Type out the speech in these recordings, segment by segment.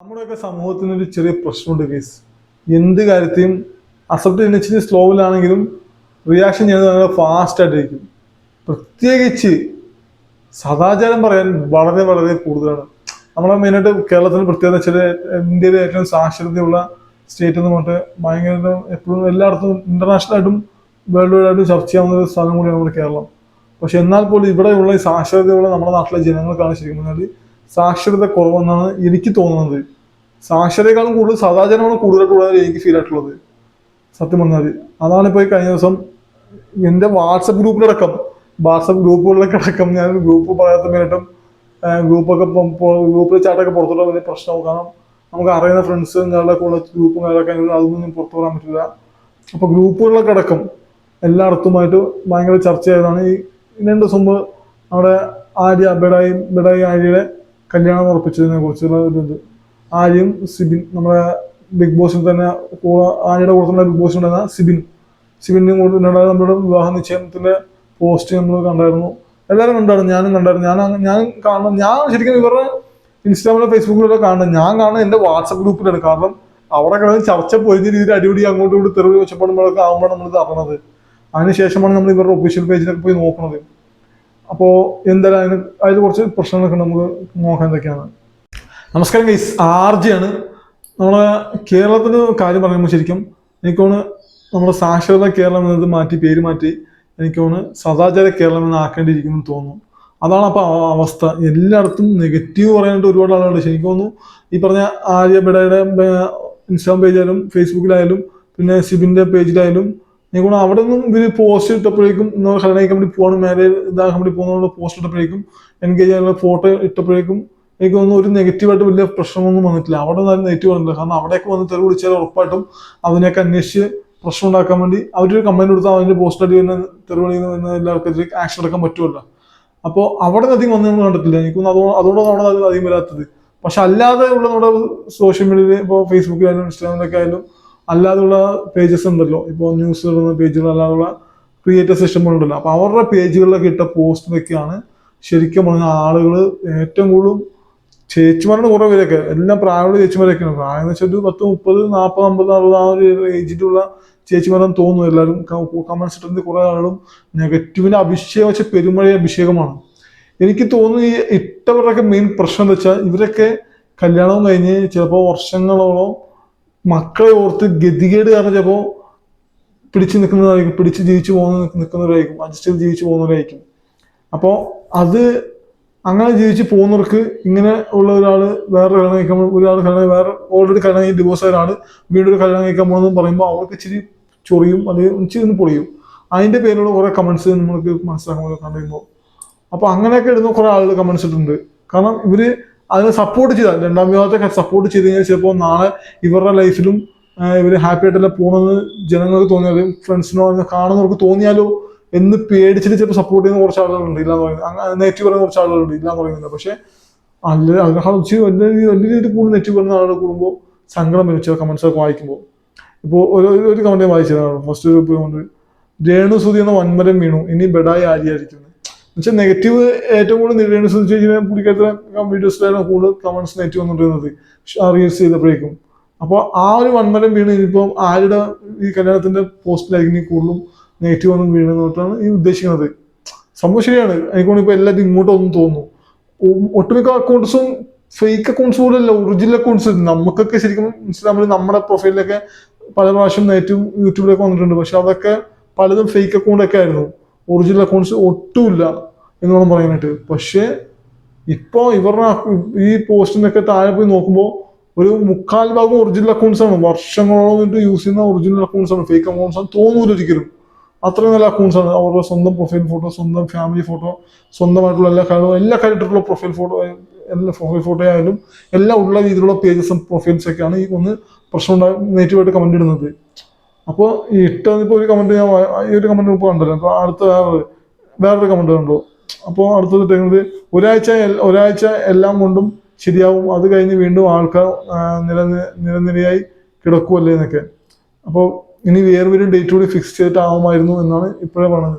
നമ്മുടെയൊക്കെ സമൂഹത്തിന് ഒരു ചെറിയ പ്രശ്നമുണ്ട് കേസ് എന്ത് കാര്യത്തെയും അസപ്റ്റ് ഇച്ചിരി സ്ലോവിലാണെങ്കിലും റിയാക്ഷൻ ചെയ്യുന്നത് വളരെ ഫാസ്റ്റായിട്ടിരിക്കും പ്രത്യേകിച്ച് സദാചാരം പറയാൻ വളരെ വളരെ കൂടുതലാണ്. നമ്മളെ മെയിനായിട്ട് കേരളത്തിന് പ്രത്യേകത വെച്ചാൽ ഇന്ത്യയിലെ ഏറ്റവും സാക്ഷരതയുള്ള സ്റ്റേറ്റ് എന്ന് പറഞ്ഞിട്ട് ഭയങ്കര എപ്പോഴും എല്ലായിടത്തും ഇന്റർനാഷണൽ ആയിട്ടും വേൾഡ് വൈഡ് ആയിട്ടും ചർച്ച ചെയ്യാവുന്ന ഒരു സ്ഥലം കൂടിയാണ് നമ്മുടെ കേരളം. പക്ഷെ എന്നാൽ പോലും ഇവിടെയുള്ള ഈ സാക്ഷരതയുള്ള നമ്മുടെ നാട്ടിലെ ജനങ്ങൾ ശരിക്കും പറഞ്ഞാൽ സാക്ഷരത കുറവെന്നാണ് എനിക്ക് തോന്നുന്നത്. സാക്ഷരതയെക്കാളും കൂടുതൽ സദാചാരമാണ് കൂടുതലായിട്ടുള്ളത് എനിക്ക് ഫീൽ ആയിട്ടുള്ളത്. സത്യം പറഞ്ഞാൽ അതാണ് ഇപ്പോൾ ഈ കഴിഞ്ഞ ദിവസം എന്റെ വാട്സപ്പ് ഗ്രൂപ്പിലടക്കം വാട്സപ്പ് ഗ്രൂപ്പുകളിലൊക്കെ അടക്കം ഞാൻ ഗ്രൂപ്പ് പറയാത്ത മേലിട്ടും ഗ്രൂപ്പൊക്കെ ഗ്രൂപ്പിൽ ചാട്ടൊക്കെ പുറത്തോട്ട് വലിയ പ്രശ്നമാവും കാരണം നമുക്ക് അറിയുന്ന ഫ്രണ്ട്സ് ഞങ്ങളുടെ കൂടെ ഗ്രൂപ്പും കാര്യമൊക്കെ അതൊന്നും പുറത്തു പറയാൻ പറ്റില്ല. അപ്പോൾ ഗ്രൂപ്പുകളിലൊക്കെ അടക്കം എല്ലായിടത്തുമായിട്ട് ഭയങ്കര ചർച്ചയായതാണ്. ഈ രണ്ട് ദിവസം മുമ്പ് നമ്മുടെ ആര്യ ബെഡായി ബെഡായി ആര്യയുടെ കല്യാണം ഉറപ്പിച്ചതിനെ കുറിച്ചുള്ള ഇത് ആര്യം സിബിൻ നമ്മുടെ ബിഗ് ബോസിൽ തന്നെ ആര്യയുടെ കൂടെ ബിഗ് ബോസ് ഉണ്ടായിരുന്ന സിബിൻ. സിബിന്റെ കൂടെ ഉണ്ടായ നമ്മുടെ വിവാഹ നിശ്ചയത്തിന്റെ പോസ്റ്റ് നമ്മൾ കണ്ടായിരുന്നു. എല്ലാവരും കണ്ടായിരുന്നു ഞാനും കണ്ടായിരുന്നു. ഞാൻ ഞാൻ കാണണം ഞാൻ ശരിക്കും ഇവരുടെ ഇൻസ്റ്റാഗ്രാമിലോ ഫേസ്ബുക്കിലോ കാണണം ഞാൻ കാണുന്നത് എന്റെ വാട്സപ്പ് ഗ്രൂപ്പിലാണ്. കാരണം അവിടെ കിടന്ന് ചർച്ച പൊരിഞ്ഞ രീതിയിൽ അടിപൊളി അങ്ങോട്ടും ഇങ്ങോട്ടും തെറിവ് ആകുമ്പോഴാണ് നമ്മൾ ഇത് അറിയണത് അതിനുശേഷമാണ് നമ്മൾ ഇവരുടെ ഒഫീഷ്യൽ പേജിലൊക്കെ പോയി നോക്കുന്നത്. അപ്പോൾ എന്തായാലും അതിന് അതിൽ കുറച്ച് പ്രശ്നങ്ങളൊക്കെ നമുക്ക് നോക്കാൻ എന്തൊക്കെയാണ്. നമസ്കാരം ഗൈസ് ആർജിയാണ് നമ്മളെ കേരളത്തിന് കാര്യം പറയുമ്പോൾ ശരിക്കും എനിക്കോണ് നമ്മുടെ സാക്ഷരത കേരളം എന്നത് മാറ്റി പേര് മാറ്റി എനിക്കോണ് സദാചാര കേരളം എന്ന് ആക്കേണ്ടിയിരിക്കുന്നു തോന്നുന്നു. അതാണ് അപ്പോൾ അവസ്ഥ. എല്ലായിടത്തും നെഗറ്റീവ് പറയാനായിട്ട് ഒരുപാട് ആളുകളുണ്ട്. ശരിക്കും തോന്നുന്നു ഈ പറഞ്ഞ ആര്യബിടയുടെ ഇൻസ്റ്റാഗ്രാം പേജിലായാലും ഫേസ്ബുക്കിലായാലും പിന്നെ സിബിന്റെ പേജിലായാലും തോന്നുന്നു അവിടെ നിന്നും ഇവർ പോസ്റ്റ് ഇട്ടപ്പോഴേക്കും കല്യാണം പോകണം മേലെ ഇതാക്കാൻ വേണ്ടി പോകുന്ന പോസ്റ്റ് ഇട്ടപ്പോഴേക്കും എൻഗേജ് ചെയ്യാനുള്ള ഫോട്ടോ ഇട്ടപ്പോഴേക്കും എനിക്ക് തോന്നുന്നു ഒരു നെഗറ്റീവായിട്ട് വലിയ പ്രശ്നമൊന്നും വന്നിട്ടില്ല. അവിടെ നല്ല നെഗറ്റീവ് വന്നില്ല കാരണം അവിടെയൊക്കെ വന്ന് തെളിവ് വിളിച്ചാൽ ഉറപ്പായിട്ടും അതിനെയൊക്കെ അന്വേഷിച്ച് പ്രശ്നം ഉണ്ടാക്കാൻ വേണ്ടി അവരൊരു കമ്പനി കൊടുത്താൽ അതിന്റെ പോസ്റ്റ് അടി വരുന്ന തെറി വിളിക്കുന്ന എല്ലാവർക്കെതിരെ ആക്ഷൻ എടുക്കാൻ പറ്റുമല്ലോ. അപ്പോൾ അവിടെ അധികം വന്നു കണ്ടിട്ടില്ല. എനിക്ക് അതോ അതുകൊണ്ടാണ് അവിടെ അധികം വരാത്തത്. പക്ഷെ അല്ലാതെ ഉള്ള നമ്മുടെ സോഷ്യൽ മീഡിയയിൽ ഇപ്പോൾ ഫേസ്ബുക്കിലായാലും ഇൻസ്റ്റാഗ്രാമിലൊക്കെ ആയാലും അല്ലാതെയുള്ള പേജസ് ഉണ്ടല്ലോ. ഇപ്പോൾ ന്യൂസ് ഇടുന്ന പേജുകൾ അല്ലാതുള്ള സിസ്റ്റം ഉണ്ടല്ലോ അപ്പോൾ അവരുടെ പേജുകളിലൊക്കെ ഇട്ട പോസ്റ്റ് പോസ്റ്റിലൊക്കെയാണ് ശരിക്കും പറഞ്ഞ ആളുകൾ ഏറ്റവും കൂടുതൽ ചേച്ചിമാരുടെ കുറേ പേരൊക്കെ. എല്ലാം പ്രായമുള്ള ചേച്ചിമാരൊക്കെയാണ്. പ്രായം എന്ന് വെച്ചാൽ ഒരു പത്ത് മുപ്പത് നാൽപ്പത് അമ്പത് അറുപത് ആ ഒരു ഏജിലുള്ള ചേച്ചിമാരെന്ന് തോന്നുന്നു എല്ലാവരും. കമന്റ്സ് ഇട്ടുന്ന കുറേ ആളുകളും നെഗറ്റീവിന്റെ അഭിഷേകം വെച്ച പെരുമഴ അഭിഷേകമാണ്. എനിക്ക് തോന്നുന്നു ഈ ഇട്ടവരുടെയൊക്കെ മെയിൻ പ്രശ്നം എന്താ വെച്ചാൽ ഇവരൊക്കെ കല്യാണം കഴിഞ്ഞ് ചിലപ്പോൾ വർഷങ്ങളോളം മക്കളെ ഓർത്ത് ഗതികേട് കാരണം ചിലപ്പോൾ പിടിച്ചു നിൽക്കുന്നതായിരിക്കും പിടിച്ച് ജീവിച്ചു പോകുന്ന നിൽക്കുന്നവരായിരിക്കും അഡ്ജസ്റ്റ് ചെയ്ത് ജീവിച്ചു പോകുന്നവരായിരിക്കും. അപ്പോൾ അത് അങ്ങനെ ജീവിച്ച് പോകുന്നവർക്ക് ഇങ്ങനെ ഉള്ള ഒരാൾ വേറെ കല്യാണം കഴിക്കാൻ ഒരാൾ കല്യാണം വേറെ ഓൾറെഡി കല്യാണം കഴിഞ്ഞ് ഡിവോഴ്സ് ആയ ഒരാൾ വീണ്ടും ഒരു കല്യാണം കഴിക്കാൻ പോകണമെന്ന് പറയുമ്പോൾ അവർക്ക് ഇച്ചിരി ചൊറിയും അല്ലെങ്കിൽ ഇച്ചിരി ഒന്ന് പൊളിയും. അതിന്റെ പേരിലുള്ള കുറെ കമന്റ്സ് നമ്മൾക്ക് മനസ്സിലാക്കാൻ കഴിയുമ്പോൾ അപ്പൊ അങ്ങനെയൊക്കെ ഇടുന്ന കുറെ ആളുകൾ കമൻസ് ഇട്ടിട്ടുണ്ട്. കാരണം ഇവർ അതിനെ സപ്പോർട്ട് ചെയ്താൽ രണ്ടാം വിവാഹത്തെ സപ്പോർട്ട് ചെയ്ത് കഴിഞ്ഞാൽ ചിലപ്പോൾ നാളെ ഇവരുടെ ലൈഫിലും ഇവർ ഹാപ്പി ആയിട്ടല്ല പോണെന്ന് ജനങ്ങൾക്ക് തോന്നിയാലും ഫ്രണ്ട്സിനോ കാണുന്നവർക്ക് തോന്നിയാലോ എന്ന് പേടിച്ചിട്ട് ചിലപ്പോൾ സപ്പോർട്ട് ചെയ്യുന്ന കുറച്ച് ആളുകളുണ്ട്. ഇല്ലാന്ന് പറയുന്നത്. നെഗറ്റീവ് പറയുന്ന കുറച്ച് ആളുകളുണ്ട്. ഇല്ലാന്ന് പറയുന്നത്. പക്ഷെ അല്ല അതിനേക്കാൾ ഇച്ചിരി വലിയ വലിയ രീതിയിൽ കൂടുതൽ നെറ്റ് പറയുന്ന ആളുകൾ കൂടുമ്പോൾ സങ്കടം വരും. ചില കമന്റ്സ് ഒക്കെ വായിക്കുമ്പോൾ ഇപ്പോൾ ഒരു ഒരു- കമന്റ് വായിച്ചതാണ് ഫസ്റ്റ് ഒരു കമന്റ് രേണു സുതി എന്ന വൻമരം വീണു. ഇനി ബെഡായി ആര്യായിരിക്കുന്നു എന്നുവെച്ചാൽ നെഗറ്റീവ് ഏറ്റവും കൂടുതൽ രേണു ശ്രദ്ധിച്ചു കഴിഞ്ഞാൽ പുള്ളിക്കാരത്തിലെ വീഡിയോസിലാണ് കൂടുതൽ കമൻസ് നെഗറ്റീവ് വന്നിട്ടുള്ളത് റീൽസ് ചെയ്തപ്പോഴേക്കും. അപ്പോൾ ആ ഒരു വൺമരം വീണ് ഇനിയിപ്പോൾ ആരുടെ ഈ കല്യാണത്തിന്റെ പോസ്റ്റിലായിരിക്കും കൂടുതലും നെഗറ്റീവ് ഒന്നും വീണെന്നോട്ടാണ് ഈ ഉദ്ദേശിക്കുന്നത്. സംഭവം ശരിയാണ്. എനിക്കൊന്നും ഇപ്പോൾ എല്ലാവരും ഇങ്ങോട്ടൊന്നും തോന്നുന്നു. ഒട്ടുമിക്ക അക്കൗണ്ട്സും ഫേക്ക് അക്കൗണ്ട്സ് പോലല്ല ഒറിജിനൽ അക്കൗണ്ട്സ് നമുക്കൊക്കെ ശരിക്കും ഇൻസ്റ്റാഗ്രാമിൽ നമ്മുടെ പ്രൊഫൈലിലൊക്കെ പല പ്രാവശ്യം നെറ്റും യൂട്യൂബിലൊക്കെ വന്നിട്ടുണ്ട്. പക്ഷെ അതൊക്കെ പലതും ഫേക്ക് അക്കൗണ്ട് ഒക്കെ ആയിരുന്നു. ഒറിജിനൽ അക്കൗണ്ട്സ് ഒട്ടുമില്ല. എന്ന് വേണം പറയാനായിട്ട് പക്ഷേ ഇപ്പോൾ ഇവരുടെ ഈ പോസ്റ്റിനൊക്കെ താഴെ പോയി നോക്കുമ്പോൾ ഒരു മുക്കാൽ ഭാഗം ഒറിജിനൽ അക്കൗണ്ട്സ് ആണ്. വർഷങ്ങളോളം യൂസ് ചെയ്യുന്ന ഒറിജിനൽ അക്കൗണ്ട്സ് ആണ്. ഫേക്ക് അക്കൗണ്ട്സ് ആണ് തോന്നൂല ഒരിക്കലും. അത്രയും നല്ല അക്കൗണ്ട്സ് ആണ്. അവരുടെ സ്വന്തം പ്രൊഫൈൽ ഫോട്ടോ സ്വന്തം ഫാമിലി ഫോട്ടോ സ്വന്തമായിട്ടുള്ള എല്ലാ കാര്യവും എല്ലാ കാര്യത്തിലുള്ള പ്രൊഫൈൽ ഫോട്ടോ എല്ലാ പ്രൊഫൈൽ ഫോട്ടോ ആയാലും എല്ലാം ഉള്ള രീതിയിലുള്ള പേജസും പ്രൊഫൈൽസ് ഒക്കെയാണ് ഈ ഒന്ന് പ്രശ്നം ഉണ്ടായി നെഗറ്റീവായിട്ട് കമന്റ് ഇടുന്നത്. അപ്പോൾ ഈ ഒരു കമന്റ് ഞാൻ ഈ ഒരു കമന്റ് ഇപ്പോൾ കണ്ടല്ലോ. അപ്പോൾ അടുത്ത വേറെ വേറൊരു കമന്റ് കണ്ടു അപ്പോൾ അടുത്തത് ഇട്ടേക്കുന്നത് ഒരാഴ്ച ഒരാഴ്ച എല്ലാം കൊണ്ടും ശരിയാവും. അത് കഴിഞ്ഞ് വീണ്ടും ആൾക്കാർ നില നിരനിരയായി കിടക്കുമല്ലേ എന്നൊക്കെ. അപ്പോൾ ഇനി വേറൊരു ഡേറ്റ് കൂടി ഫിക്സ് ചെയ്തിട്ടാവുമായിരുന്നു എന്നാണ് ഇപ്പോഴേ പറഞ്ഞത്.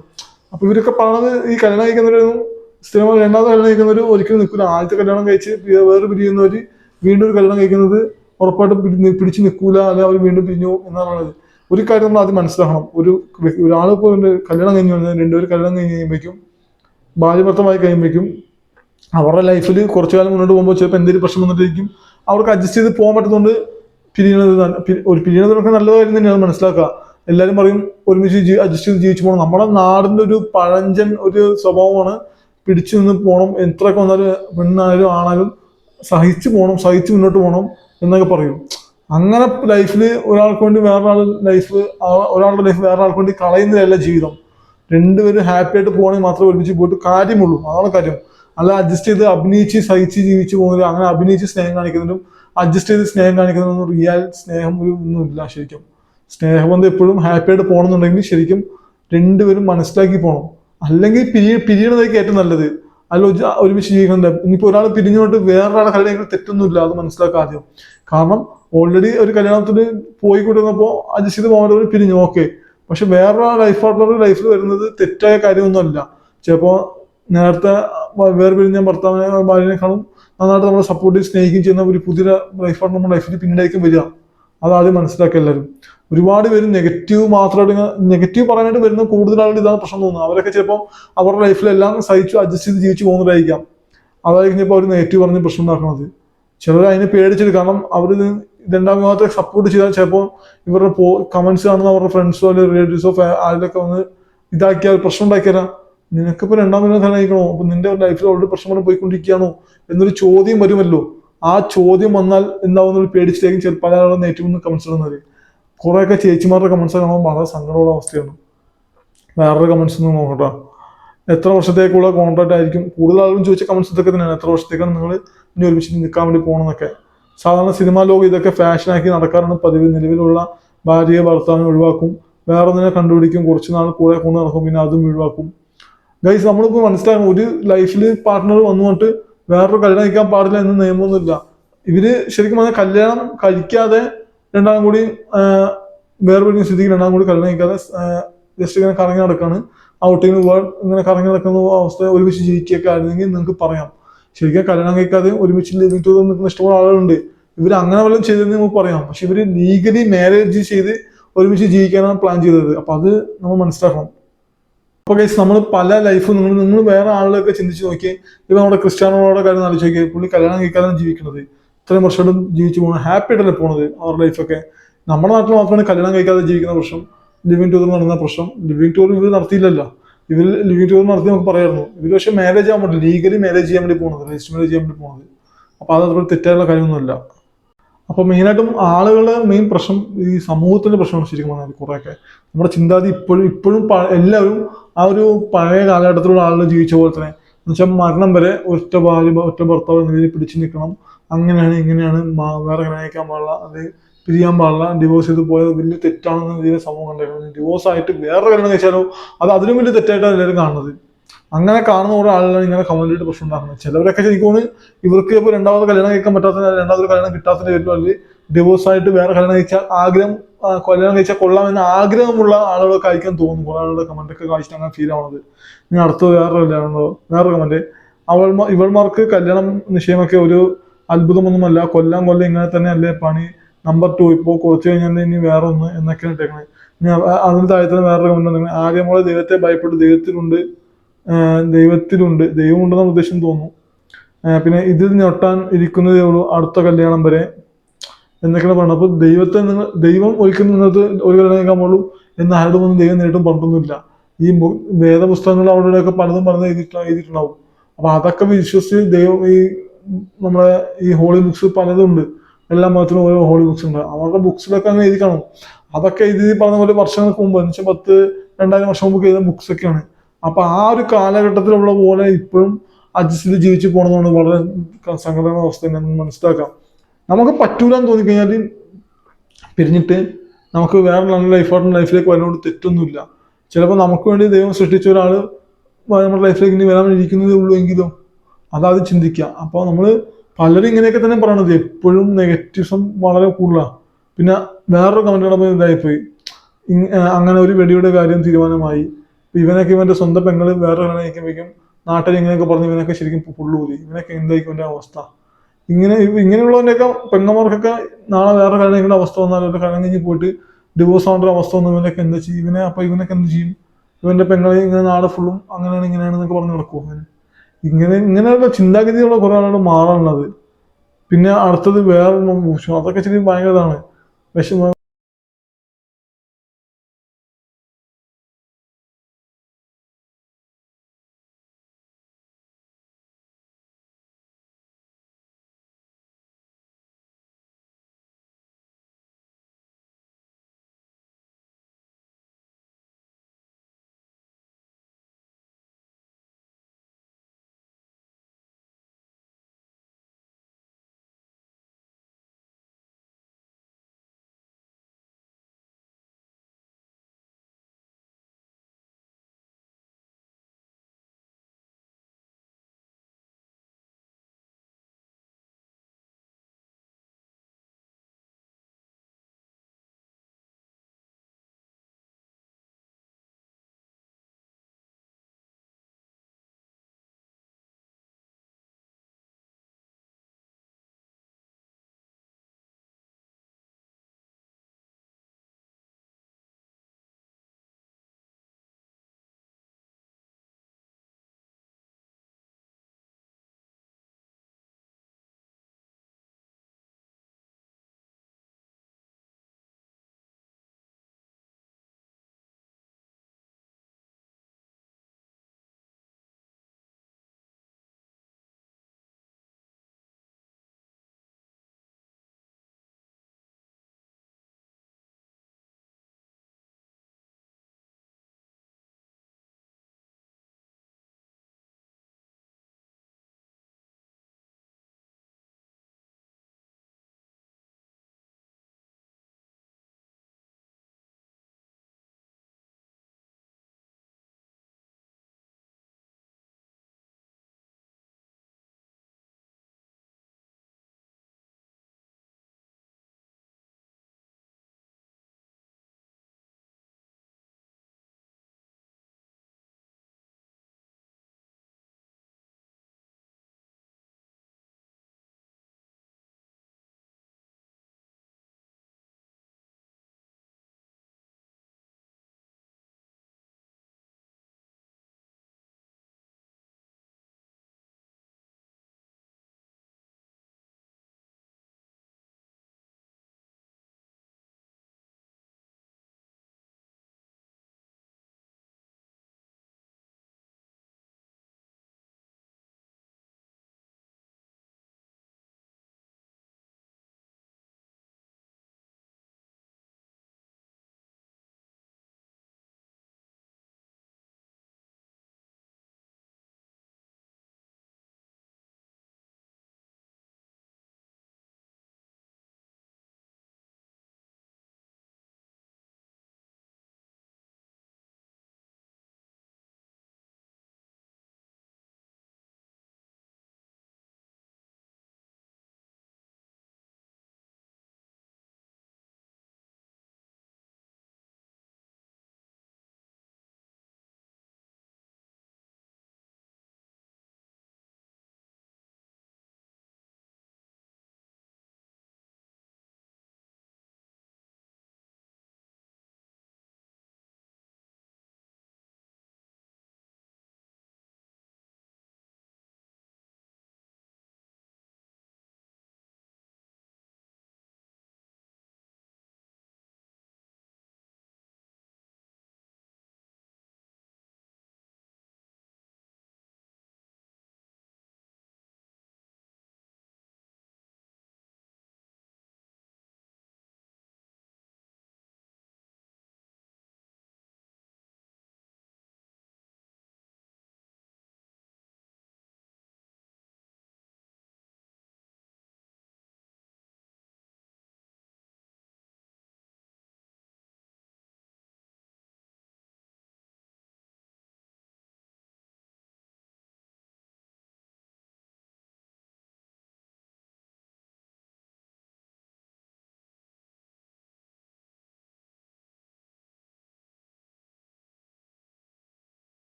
അപ്പൊ ഇവരൊക്കെ പറഞ്ഞത് ഈ കല്യാണം കഴിക്കുന്നവരൊന്നും സ്ഥിരമായി രണ്ടാമത് കല്യാണം കഴിക്കുന്നവർ ഒരിക്കലും നിൽക്കില്ല ആദ്യത്തെ കല്യാണം കഴിച്ച് വേറെ പിരിയുന്നവർ വീണ്ടും ഒരു കല്യാണം കഴിക്കുന്നത് ഉറപ്പായിട്ടും പിടി- പിടിച്ചു നിൽക്കൂല അല്ലെങ്കിൽ അവർ വീണ്ടും പിരിഞ്ഞു എന്നാണ് പറയുന്നത് ഒരു കാര്യം നമ്മൾ ആദ്യം മനസ്സിലാക്കണം. ഒരു ഒരാളിപ്പോൾ കല്യാണം കഴിഞ്ഞ് വന്നാൽ രണ്ടുപേരും കല്യാണം കഴിഞ്ഞ് കഴിയുമ്പോഴേക്കും ഭാര്യ ഭർത്തമായി കഴിയുമ്പോഴേക്കും അവരുടെ ലൈഫിൽ കുറച്ചു കാലം മുന്നോട്ട് പോകുമ്പോൾ ചിലപ്പോൾ എന്തെങ്കിലും പ്രശ്നം വന്നിട്ടായിരിക്കും അവർക്ക് അഡ്ജസ്റ്റ് ചെയ്ത് പോകാൻ പറ്റുന്നതുകൊണ്ട് പിരിയണത് ഒരു പിരിയണതൊക്കെ നല്ല കാര്യം തന്നെയാണ് മനസ്സിലാക്കുക. എല്ലാവരും പറയും ഒരുമിച്ച് അഡ്ജസ്റ്റ് ചെയ്ത് ജീവിച്ചു പോകണം നമ്മുടെ നാടിന്റെ ഒരു പഴഞ്ചൻ ഒരു സ്വഭാവമാണ് പിടിച്ചു നിന്ന് പോകണം എത്രയൊക്കെ വന്നാലും പെണ്ണായാലും ആണായാലും സഹിച്ചു പോകണം സഹിച്ച് മുന്നോട്ട് പോകണം എന്നൊക്കെ പറയും. അങ്ങനെ ലൈഫിൽ ഒരാൾക്ക് വേണ്ടി വേറൊരാൾ ലൈഫ് ഒരാളുടെ ലൈഫ് വേറെ ആൾക്ക് വേണ്ടി കളയുന്നതല്ല ജീവിതം. രണ്ടുപേരും ഹാപ്പി ആയിട്ട് പോകണമെങ്കിൽ മാത്രം ഒരുമിച്ച് പോയിട്ട് കാര്യമുള്ളൂ. അതാണ് കാര്യം. അല്ല അഡ്ജസ്റ്റ് ചെയ്ത് അഭിനയിച്ച് സഹിച്ച് ജീവിച്ച് പോകുന്നതിലും അങ്ങനെ അഭിനയിച്ച് സ്നേഹം കാണിക്കുന്നതിലും അഡ്ജസ്റ്റ് ചെയ്ത് സ്നേഹം കാണിക്കുന്നതിനും റിയൽ സ്നേഹം ഒരു ഒന്നുമില്ല ശരിക്കും. സ്നേഹബന്ധം എപ്പോഴും ഹാപ്പി ആയിട്ട് പോകണമെന്നുണ്ടെങ്കിൽ ശരിക്കും രണ്ടുപേരും മനസ്സിലാക്കി പോകണം. അല്ലെങ്കിൽ പിരി പിരിയണതായിരിക്കും ഏറ്റവും നല്ലത്. അല്ല ഒരു- ഒരുമിച്ച് ജീവിക്കണ്ട ഇനിയിപ്പോൾ ഒരാൾ പിരിഞ്ഞുകൊണ്ട് വേറൊരാളെ കല്യാണം തെറ്റൊന്നുമില്ല. അത് മനസ്സിലാക്കുക ആദ്യം. കാരണം ഓൾറെഡി ഒരു കല്യാണത്തിന് പോയി കൊണ്ടിരുന്നപ്പോൾ ചെയ്ത് പോകാൻ പിരിഞ്ഞു. ഓക്കെ പക്ഷെ വേറൊരു ലൈഫ് പാർട്ട്ണറുടെ ലൈഫിൽ വരുന്നത് തെറ്റായ കാര്യമൊന്നുമല്ല. ചിലപ്പോൾ നേരത്തെ വ- വേറെ പിരിഞ്ഞ ഭർത്താവിനെ ഭാര്യനേക്കാളും നന്നായിട്ട് നമ്മളെ സപ്പോർട്ട് ചെയ്ത് സ്നേഹിക്കുകയും ചെയ്യുന്ന ഒരു പുതിയ ലൈഫ് പാർട്ട്ണർ നമ്മുടെ ലൈഫിൽ പിന്നീടായിരിക്കും വരിക. അതാദ്യം മനസ്സിലാക്കുക എല്ലാവരും. ഒരുപാട് പേര് നെഗറ്റീവ് മാത്രമായിട്ട് നെഗറ്റീവ് പറയാനായിട്ട് വരുന്ന കൂടുതൽ ആളുകൾ ഇതാണ് പ്രശ്നം തോന്നുന്നത്. അവരൊക്കെ ചിലപ്പോൾ അവരുടെ ലൈഫിലെല്ലാം സഹിച്ചു അഡ്ജസ്റ്റ് ചെയ്ത് ജീവിച്ചു പോകുന്നതായിരിക്കാം അതായിരിക്കും ചിലപ്പോൾ അവർ നെഗറ്റീവ് പറഞ്ഞ് പ്രശ്നം ഉണ്ടാക്കുന്നത്. ചിലർ അതിനെ പേടിച്ചിട്ട് കാരണം അവർ രണ്ടാം മാത്രം സപ്പോർട്ട് ചെയ്താൽ ചിലപ്പോൾ ഇവരുടെ പോ കമന്റ്സ് കാണുന്ന അവരുടെ ഫ്രണ്ട്സോ അല്ലെങ്കിൽ റിലേറ്റീവ്സോ ആരിലൊക്കെ വന്ന് ഇതാക്കിയാൽ പ്രശ്നം ഉണ്ടാക്കിയാൽ നിനക്കിപ്പോൾ രണ്ടാം വിഭാഗം കാണിക്കണോ അപ്പൊ നിന്റെ ലൈഫിൽ ഓൾറെഡി പ്രശ്നം പോയിക്കൊണ്ടിരിക്കുകയാണോ? എന്നൊരു ചോദ്യം വരുമല്ലോ. ആ ചോദ്യം വന്നാൽ എന്താവുന്ന പേടിച്ചിട്ടായിരിക്കും ചില പല ആളുകളും നെഗറ്റീവ് കമന്റ്സ് ഇടുന്നത്. കുറേയൊക്കെ ചേച്ചിമാരുടെ കമന്റ്സ് കാണുമ്പോൾ വളരെ സങ്കടമുള്ള അവസ്ഥയാണ്. വേറൊരു കമന്റ്സ് ഒന്നും നോക്കട്ടോ. എത്ര വർഷത്തേക്കുള്ള കോൺട്രാക്ട് ആയിരിക്കും? കൂടുതൽ ആളുകളും ചോദിച്ച കമന്റ്സ് ഇതൊക്കെ തന്നെയാണ്. എത്ര വർഷത്തേക്കാണ് നിങ്ങൾ ഇനി ഒരുമിച്ച് നിൽക്കാൻ വേണ്ടി പോകണമെന്നൊക്കെ സാധാരണ സിനിമാ ലോകം ഇതൊക്കെ ഫാഷനാക്കി നടക്കാറാണ് പതിവ് നിലവിലുള്ള ഭാര്യയെ ഭർത്താവിനെ ഒഴിവാക്കും. വേറെ ഒന്നിനെ കണ്ടുപിടിക്കും. കുറച്ച് നാൾ കൂടെ കൊണ്ട് നടക്കും. പിന്നെ അതും ഒഴിവാക്കും. ഗൈസ് നമ്മളിപ്പോൾ മനസ്സിലാക്കണം. ഒരു ലൈഫിൽ പാർട്ട്ണർ വന്നുകൊണ്ട് വേറൊരു കല്യാണം കഴിക്കാൻ പാടില്ല എന്ന് നിയമമൊന്നുമില്ല. ഇവർ ശരിക്കും പറഞ്ഞാൽ കല്യാണം കഴിക്കാതെ രണ്ടാം കൂടി വേറൊരു സ്ഥിതിക്ക് രണ്ടാം കൂടി കല്യാണം കഴിക്കാതെ ജസ്റ്റ് ഇങ്ങനെ കറങ്ങി നടക്കാണ്. ഔട്ടിങ്ങിന് പോകാൻ ഇങ്ങനെ കറങ്ങി നടക്കുന്ന അവസ്ഥ ഒരുമിച്ച് ജീവിക്കുകയൊക്കെ ആയിരുന്നെങ്കിൽ നിങ്ങൾക്ക് പറയാം. ശരിക്കും കല്യാണം കഴിക്കാതെ ഒരുമിച്ച് ലിവിങ് ടു നിൽക്കുന്ന ഇഷ്ടമുള്ള ആളുകളുണ്ട്. ഇവർ അങ്ങനെ വല്ലതും ചെയ്തതെന്ന് നമുക്ക് പറയാം. പക്ഷെ ഇവർ ലീഗലി മാരേജ് ചെയ്ത് ഒരുമിച്ച് ജീവിക്കാനാണ് പ്ലാൻ ചെയ്തത്. അപ്പൊ അത് നമ്മൾ മനസ്സിലാക്കണം. അപ്പൊ ഗൈസ് നമ്മൾ പല ലൈഫും നിങ്ങൾ നിങ്ങൾ വേറെ ആളുകളൊക്കെ ചിന്തിച്ച് നോക്കി ഇപ്പൊ നമ്മുടെ ക്രിസ്ത്യാനോടെ കാര്യം ആലോചിച്ച് നോക്കി പുള്ളി കല്യാണം കഴിക്കാതെ ജീവിക്കുന്നത്. ഇത്രയും വർഷമായിട്ടും ജീവിച്ചു പോകണം ഹാപ്പി ആയിട്ടല്ലേ പോണത് അവരുടെ ലൈഫൊക്കെ നമ്മുടെ നാട്ടിൽ മാത്രമാണ് കല്യാണം കഴിക്കാതെ ജീവിക്കുന്ന പ്രശ്നം ലിവിങ് ടൂർ നടന്ന പ്രശ്നം ലിവിങ് ടൂർ ഇവർ നടത്തിയില്ലല്ലോ. ലീഗൽ ടൂർ നടത്തി നമുക്ക് പറയായിരുന്നു ഇവർ പക്ഷേ മാനേജ് ചെയ്യാൻ പറ്റും ലീഗലി മാനേജ് ചെയ്യാൻ വേണ്ടി പോകുന്നത് രജിസ്റ്റർ മാനേജ് ചെയ്യാൻ വേണ്ടി പോകുന്നത് അപ്പോൾ അത് അത്ര തെറ്റായുള്ള കാര്യമൊന്നുമില്ല. അപ്പോൾ മെയിനായിട്ടും ആളുകളുടെ മെയിൻ പ്രശ്നം ഈ സമൂഹത്തിന്റെ പ്രശ്നമാണ് ശരിക്കും പറഞ്ഞാൽ കുറെയൊക്കെ. നമ്മുടെ ചിന്താഗതി ഇപ്പോഴും ഇപ്പോഴും എല്ലാവരും ആ ഒരു പഴയ കാലഘട്ടത്തിലുള്ള ആളുകൾ ജീവിച്ച പോലെ തന്നെ. എന്നുവെച്ചാൽ മരണം വരെ ഒറ്റ ഭാര്യ ഒറ്റ ഭർത്താവ് എന്ന രീതിയിൽ പിടിച്ചു നിൽക്കണം. അങ്ങനെയാണ് ഇങ്ങനെയാണ് വേറെ അങ്ങനെ അയക്കാൻ പാടില്ല. അത് പിരിയാൻ പാടില്ല ഡിവോഴ്സ് ചെയ്ത് പോയത് വലിയ തെറ്റാണെന്ന് രീതിയിൽ സമൂഹം കണ്ടേക്കുന്നത് ഡിവോഴ്സ് ആയിട്ട് വേറെ കല്യാണം കഴിച്ചാലോ അത് അതിലും വലിയ തെറ്റായിട്ടാണ് എല്ലാവരും കാണുന്നത്. അങ്ങനെ കാണുന്ന ഓരോ ആളുകളാണ് ഇങ്ങനെ കമന്റിട്ട് പ്രശ്നം ഉണ്ടാക്കുന്നത്. ചിലവരൊക്കെ ശരിക്കും ഇവർക്ക് ഇപ്പോൾ രണ്ടാമത് കല്യാണം കഴിക്കാൻ പറ്റാത്ത രണ്ടാമത് കല്യാണം കിട്ടാത്തതിന്റെ പേരിലോ അല്ലെങ്കിൽ ഡിവോഴ്സ് ആയിട്ട് വേറെ കല്യാണം കഴിച്ചാൽ ആഗ്രഹം കല്യാണം കഴിച്ചാൽ കൊള്ളാമെന്ന് ആഗ്രഹമുള്ള ആളുകളൊക്കെ അയക്കാൻ തോന്നുന്നു. കുറെ ആളുടെ കമന്റ് ഒക്കെ വായിച്ചിട്ട് അങ്ങനെ ഫീൽ ആവുന്നത് ഇനി അടുത്ത വേറെ കല്യാണമോ വേറെ കമന്റ് അവൾ ഇവൾമാർക്ക് കല്യാണം നിശ്ചയമൊക്കെ ഒരു അത്ഭുതമൊന്നുമല്ല. കൊല്ലം കൊല്ലം ഇങ്ങനെ തന്നെ അല്ലേ പണി. നമ്പർ ടു ഇപ്പോൾ കുറച്ച് കഴിഞ്ഞാൽ ഇനി വേറെ ഒന്ന് എന്നൊക്കെയാണ് ഇട്ടേക്കണത് ഇനി അതിന് താഴത്തിന് വേറെ കമന്റ് ഉണ്ടെങ്കിൽ ആര്യമോളെ ദൈവത്തെ ഭയപ്പെട്ട് ദൈവത്തിലുണ്ട് ദൈവത്തിലുണ്ട് ദൈവമുണ്ടെന്ന ഉദ്ദേശം തോന്നുന്നു. പിന്നെ ഇതിൽ ഞൊട്ടാൻ ഇരിക്കുന്നതേ ഉള്ളൂ അടുത്ത കല്യാണം വരെ എന്നൊക്കെയാണ് പറഞ്ഞത്. അപ്പൊ ദൈവത്തെ നിങ്ങൾ ദൈവം ഒരിക്കലും നിങ്ങൾക്ക് ഒരു കല്യാണം പാടുള്ളൂ എന്ന് ആരോടും ഒന്നും ദൈവം നേരിട്ടും പറഞ്ഞൊന്നുമില്ല ഈ വേദപുസ്തകങ്ങൾ അവിടെ ഇവിടെയൊക്കെ പലതും പറഞ്ഞ് എഴുതിയിട്ടുണ്ടാവും എഴുതിയിട്ടുണ്ടാവും. അപ്പൊ അതൊക്കെ വിശ്വസിച്ച് ദൈവം ഈ നമ്മളെ ഈ ഹോളി ബുക്സ് പലതും ഉണ്ട്. എല്ലാ മതത്തിലും ഓരോ ഹോളി ബുക്സ് ഉണ്ട്. അവരുടെ ബുക്സിലൊക്കെ അങ്ങനെ എഴുതി കാണും. അതൊക്കെ എഴുതി പറഞ്ഞ പോലെ വർഷങ്ങൾക്ക് മുമ്പ് എന്നുവെച്ചാൽ പത്ത് രണ്ടായിരം വർഷം മുമ്പ് എഴുതുന്ന ബുക്സ് ഒക്കെയാണ്. അപ്പൊ ആ ഒരു കാലഘട്ടത്തിലുള്ള പോലെ ഇപ്പോഴും അഡ്ജസ്റ്റ് ചെയ്ത് ജീവിച്ചു പോകണമെന്നാണ് വളരെ സങ്കടമായ അവസ്ഥ തന്നെ മനസ്സിലാക്കാം. നമുക്ക് പറ്റൂലെന്ന് തോന്നിക്കഴിഞ്ഞാൽ പിരിഞ്ഞിട്ട് നമുക്ക് വേറെ നല്ല ലൈഫായിട്ടുള്ള ലൈഫിലേക്ക് വരുന്നതുകൊണ്ട് തെറ്റൊന്നുമില്ല. ചിലപ്പോൾ നമുക്ക് വേണ്ടി ദൈവം സൃഷ്ടിച്ച ഒരാൾ നമ്മുടെ ലൈഫിലേക്ക് ഇനി വരാൻ ഇരിക്കുന്നതേ ഉള്ളൂ എങ്കിലും അതാദ്യം ചിന്തിക്കുക. അപ്പോൾ നമ്മൾ പലരും ഇങ്ങനെയൊക്കെ തന്നെ പറയണത്. എപ്പോഴും നെഗറ്റീവ്സും വളരെ കൂടുതലാണ് പിന്നെ വേറൊരു കമന്റ് നടമ്പോൾ ഇതായിപ്പോയി. അങ്ങനെ ഒരു വെടിയുടെ കാര്യം തീരുമാനമായി. ഇവനൊക്കെ ഇവന്റെ സ്വന്തം പെങ്ങൾ വേറെ ഇവനേക്കുമ്പോഴേക്കും നാട്ടിൽ ഇങ്ങനെയൊക്കെ പറഞ്ഞ് ഇവനൊക്കെ ശരിക്കും പുള്ളൂരി ഇവനൊക്കെ എന്തായിരിക്കും എന്റെ അവസ്ഥ? ഇങ്ങനെ ഇങ്ങനെയുള്ളവന്റെയൊക്കെ പെങ്ങമാർക്കൊക്കെ നാളെ വേറെ കല്യാണികളുടെ അവസ്ഥ വന്നാൽ അവരുടെ കല്യാണം കഴിഞ്ഞ് പോയിട്ട് ഡിവോഴ്സ് ആവേണ്ട അവസ്ഥ വന്നു ഇവനൊക്കെ എന്താ ചെയ്യും? ഇവനെ അപ്പം ഇവനൊക്കെ എന്ത് ചെയ്യും? ഇവന്റെ പെങ്ങളെ ഇങ്ങനെ നാളെ ഫുള്ളും അങ്ങനെയാണ് ഇങ്ങനെയാണ് എന്നൊക്കെ പറഞ്ഞ് നടക്കുമോ അങ്ങനെ? ഇങ്ങനെ ഇങ്ങനെയുള്ള ചിന്താഗതിയുള്ള കുറവാണ് ആളുകൾ മാറണത് പിന്നെ അടുത്തത് വേറെ അതൊക്കെ ശരി ഭയങ്കരതാണ് വിഷമം.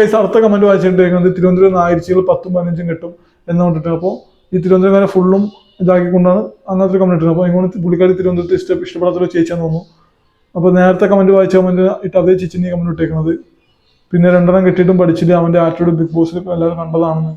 കൈസ് സർത്ത കമന്റ് വായിച്ചിട്ടുണ്ടെങ്കിൽ തിരുവനന്തപുരം ആയിരച്ചികൾ പത്തും പതിനഞ്ചും കിട്ടും എന്ന് കൊണ്ടിട്ട് അപ്പോൾ ഈ തിരുവനന്തപുരം ഫുള്ളും ഇതാക്കിക്കൊണ്ടാണ് അങ്ങനത്തെ ഒരു കമന്റ് ഇട്ടത് അപ്പോൾ ഇങ്ങോട്ട് പുള്ളിക്കാരി തിരുവനന്തപുരത്ത് ഇഷ്ട ഇഷ്ടപ്പെടാത്തൊരു ചേച്ചിയാന്ന് തോന്നുന്നു. അപ്പോൾ നേരത്തെ കമന്റ് വായിച്ച കമന്റ് ഇട്ട് അതേ ചേച്ചിനെ കമന്റ് ഇട്ടേക്കുന്നത് പിന്നെ രണ്ടെണ്ണം കിട്ടിയിട്ടും പഠിച്ചില്ല അവന്റെ ആറ്റിറ്റ്യൂഡ് ബിഗ് ബോസിൽ എല്ലാവരും കണ്ടതാണെന്ന്.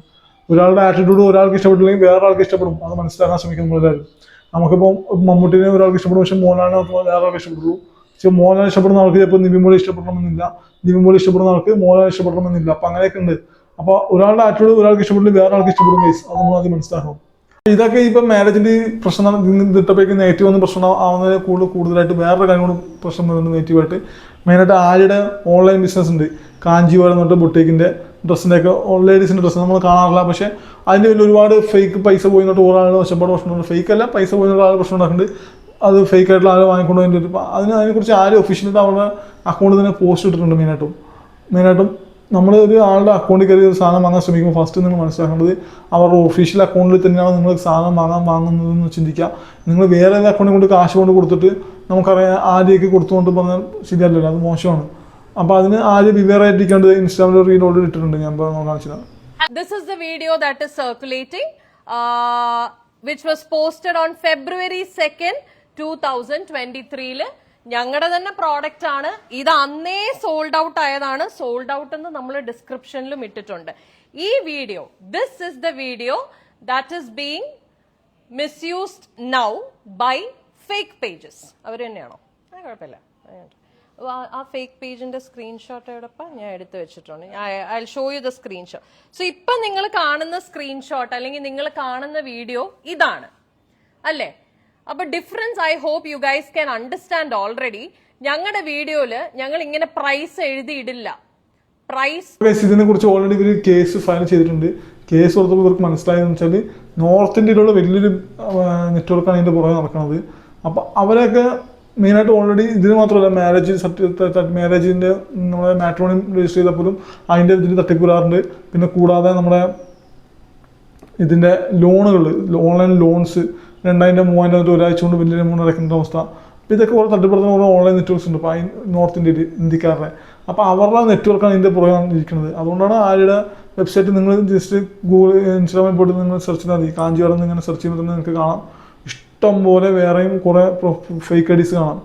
ഒരാളുടെ ആറ്റിറ്റ്യൂഡ് ഒരാൾക്ക് ഇഷ്ടപ്പെട്ടില്ലെങ്കിൽ വേറെ ആൾക്ക് ഇഷ്ടപ്പെടും. അത് മനസ്സിലാക്കാൻ ശ്രമിക്കുന്നു എല്ലാവരും. നമുക്കിപ്പോൾ മമ്മൂട്ടിനെ ഒരാൾക്ക് ഇഷ്ടപ്പെടും. പക്ഷെ മോനാണ് വേറെ ആൾക്ക് ഇഷ്ടപ്പെടുള്ളൂ. പക്ഷെ മോഹൻലാൽ ഇഷ്ടപ്പെടുന്ന ആൾക്ക് ചിലപ്പോൾ നിവിൻപോളി ഇഷ്ടപ്പെടണമെന്നില്ല. നിവിൻപോളി ഇഷ്ടപ്പെടുന്ന ആൾക്ക് മോഹൻലാൽ ഇഷ്ടപ്പെടണമെന്നില്ല. അപ്പം അങ്ങനെയൊക്കെ ഉണ്ട്. അപ്പോൾ ഒരാളുടെ ആറ്റിറ്റ്യൂഡ് ഒരാൾക്ക് ഇഷ്ടപ്പെടില്ല വേറെ ആൾക്ക് ഇഷ്ടപ്പെടും ഗൈസ് അത് നമ്മൾ ആദ്യം മനസ്സിലാക്കണം. ഇതൊക്കെ ഇപ്പൊ മാരേജിന്റെ പ്രശ്നം ഇതിട്ടപ്പോഴേക്ക് നെഗറ്റീവ് ഒന്നും പ്രശ്നം ആവുന്നതിന് കൂടുതൽ കൂടുതലായിട്ട് വേറൊരു കാര്യം കൂടി പ്രശ്നം വരുന്നുണ്ട് നെഗറ്റീവായിട്ട് മെയിനായിട്ട് ആരുടെ ഓൺലൈൻ ബിസിനസ് ഉണ്ട്. കാഞ്ചി വരെ പറഞ്ഞിട്ട് ബൊട്ടേക്കിന്റെ ഡ്രസ്സിന്റെ ഒക്കെ ലേഡീസിന്റെ ഡ്രസ്സ് നമ്മൾ കാണാറില്ല. പക്ഷെ അതിന്റെ വലിയ ഒരുപാട് ഫേക്ക് പൈസ പോയി എന്നിട്ട് വശപ്പാട് ആളുകൾ ഒച്ചപ്പാട് പ്രശ്നമുണ്ട് ഫേക്ക് അല്ല പൈസ പോയി ഒരാൾ പ്രശ്നം ഉണ്ടാക്കുന്നുണ്ട്. അത് ഫേക്ക് ആയിട്ടുള്ള ആരും വാങ്ങിക്കൊണ്ട് ഒരു അതിന് അതിനെക്കുറിച്ച് ആരും ഒഫീഷ്യലായിട്ട് അവരുടെ അക്കൗണ്ടിൽ തന്നെ പോസ്റ്റ് ഇട്ടിട്ടുണ്ട് മെയിനായിട്ടും. മെയിനായിട്ടും നമ്മൾ ഒരു ആളുടെ അക്കൗണ്ടിൽ കയറി ഒരു സാധനം വാങ്ങാൻ ശ്രമിക്കുമ്പോൾ ഫസ്റ്റ് നിങ്ങൾ മനസ്സിലാക്കേണ്ടത് അവരുടെ ഒഫീഷ്യൽ അക്കൗണ്ടിൽ തന്നെയാണ് നിങ്ങൾ സാധനം വാങ്ങാൻ വാങ്ങുന്നതെന്ന് ചിന്തിക്കുക. നിങ്ങൾ വേറെ ഏത് അക്കൗണ്ടിൽ കൊണ്ട് കാശ് കൊണ്ട് കൊടുത്തിട്ട് നമുക്കറിയാം ആദ്യമൊക്കെ കൊടുത്തുകൊണ്ട് പറഞ്ഞാൽ ശരിയല്ലല്ലോ അത് മോശമാണ്. അപ്പോൾ അതിന് ആദ്യം വിവേറായിട്ടിരിക്കേണ്ടത് ഇൻസ്റ്റാഗ്രാമിൽ റീൽ ഓൾറെഡി ഇട്ടിട്ടുണ്ട് ഞാൻ കാണിച്ചത് This is the video that is circulating, uh, which was posted on February 2nd, 2023 ൽ ഞങ്ങളുടെ തന്നെ പ്രോഡക്റ്റ് ആണ്. ഇത് അന്നേ സോൾഡ് ഔട്ട് ആയതാണ്. സോൾഡ് ഔട്ട് എന്ന് നമ്മൾ ഡിസ്ക്രിപ്ഷനിലും ഇട്ടിട്ടുണ്ട്. ഈ video this is the video that is being misused now by fake pages അവർ തന്നെയാണോ? കുഴപ്പമില്ല. ആ ഫേക്ക് പേജിന്റെ സ്ക്രീൻഷോട്ട് എവിടെപ്പാ? ഞാൻ എടുത്തു വെച്ചിട്ടുണ്ട്. I show you the screenshot so ഇപ്പൊ നിങ്ങൾ കാണുന്ന സ്ക്രീൻഷോട്ട് അല്ലെങ്കിൽ നിങ്ങൾ കാണുന്ന വീഡിയോ ഇതാണ്. അല്ലേ? അപ്പൊ difference I hope you guys can understand already ഞങ്ങളുടെ വീഡിയോയിൽ ഞങ്ങൾ ഇങ്ങനെ പ്രൈസ് എഴുതിയിടില്ല പ്രൈസ് ഇതിനെ കുറിച്ച് ഓൾറെഡി ഇവർ കേസ് ഫയൽ ചെയ്തിട്ടുണ്ട്. കേസ് കൊടുത്തപ്പോൾ ഇവർക്ക് മനസ്സിലായെന്ന് വെച്ചാൽ നോർത്ത് ഇന്ത്യയിലുള്ള വലിയൊരു നെറ്റ്വർക്കാണ് ഇതിന്റെ പുറകെ നടക്കുന്നത് അപ്പോൾ അവരൊക്കെ മെയിനായിട്ട് ഓൾറെഡി ഇതിന് മാത്രമല്ല മാരേജ് സർട്ടിഫിക്കറ്റ് മാരേജിന്റെ നമ്മുടെ മാട്രോണി രജിസ്റ്റർ ചെയ്തപ്പോഴും അതിന്റെ ഇതിന് തട്ടിപ്പുരാറുണ്ട് പിന്നെ കൂടാതെ നമ്മുടെ ഇതിന്റെ ലോണുകൾ ഓൺലൈൻ ലോൺസ് രണ്ടായിരം മൂവായിരം ഒരു ഒരാഴ്ച കൊണ്ട് വലിയ എമൗണ്ട് അടയ്ക്കേണ്ട അവസ്ഥ. അപ്പോൾ ഇതൊക്കെ കുറേ തട്ടിപ്പെടുത്തുന്ന കുറേ ഓൺലൈൻ നെറ്റ്വർക്ക്സ് ഉണ്ട്. അപ്പോൾ നോർത്ത് ഇന്ത്യയിൽ ഇന്ത്യക്കാരുടെ. അപ്പോൾ അവരുടെ നെറ്റ്വർക്കാണ് ഇതിന്റെ പുറകെ ഇരിക്കുന്നത് അതുകൊണ്ടാണ് ആരുടെ വെബ്സൈറ്റ് നിങ്ങൾ ജസ്റ്റ് ഗൂഗിൾ ഇൻസ്റ്റാഗ്രാമിൽ പോയിട്ട് നിങ്ങൾ സെർച്ച് ചെയ്താൽ മതി. കാഞ്ചിയാറെന്ന് ഇങ്ങനെ സെർച്ച് ചെയ്യുമ്പോൾ തന്നെ നിങ്ങൾക്ക് കാണാം. ഇഷ്ടം പോലെ വേറെയും കുറേ ഫേക്ക് ഐഡീസ് കാണാം.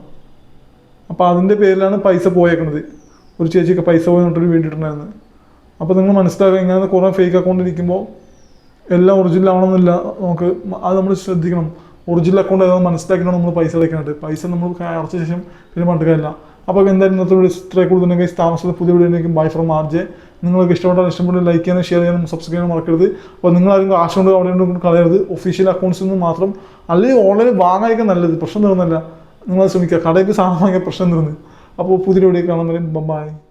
അപ്പോൾ അതിന്റെ പേരിലാണ് പൈസ പോയേക്കുന്നത്. ഒരു ചേച്ചിക്ക് പൈസ പോയി എന്നിട്ടൊരു വേണ്ടിയിട്ടുണ്ടായിരുന്നു അപ്പോൾ നിങ്ങൾ മനസ്സിലാക്കുക ഇങ്ങനെ കുറേ ഫേക്ക് അക്കൗണ്ട് ഇരിക്കുമ്പോൾ എല്ലാം ഒറിജിനൽ ആവണമെന്നില്ല. നമുക്ക് അത് നമ്മൾ ശ്രദ്ധിക്കണം. ഒറിജിനൽ അക്കൗണ്ട് ഏതാണെന്ന് മനസ്സിലാക്കിയാണ് നമ്മൾ പൈസ അടയ്ക്കാനായിട്ട് പൈസ നമ്മൾ അടച്ച ശേഷം പിന്നെ മണ്ടുകയില്ല അപ്പോൾ എന്തായാലും ഇന്നത്തെ വീഡിയോ ഇത്രേ കൂടുതലുണ്ടെങ്കിൽ താമസത്തിൽ പുതിയ video bye from R J നിങ്ങൾക്ക് ഇഷ്ടപ്പെട്ടാൽ ഇഷ്ടപ്പെട്ട ലൈക്ക് ചെയ്യാനും ഷെയർ ചെയ്യാനും സബ്സ്ക്രൈബ് ചെയ്യാനും മറക്കരുത്. അപ്പോൾ നിങ്ങൾ ആരും കാശ് കൊണ്ട് അവിടെ കൊണ്ട് കളയരുത്. ഒഫീഷ്യൽ അക്കൗണ്ട്സിൽ നിന്ന് മാത്രം അല്ലെങ്കിൽ ഓൺലൈൻ വാങ്ങാനൊക്കെ നല്ലത്. പ്രശ്നം തീർന്നല്ല. നിങ്ങൾ ശ്രമിക്കുക. കടയ്ക്ക് സാധനം വാങ്ങിയ പ്രശ്നം തീർന്ന്. അപ്പോൾ പുതിയ വീഡിയോ കാണാൻ വരും ബൈ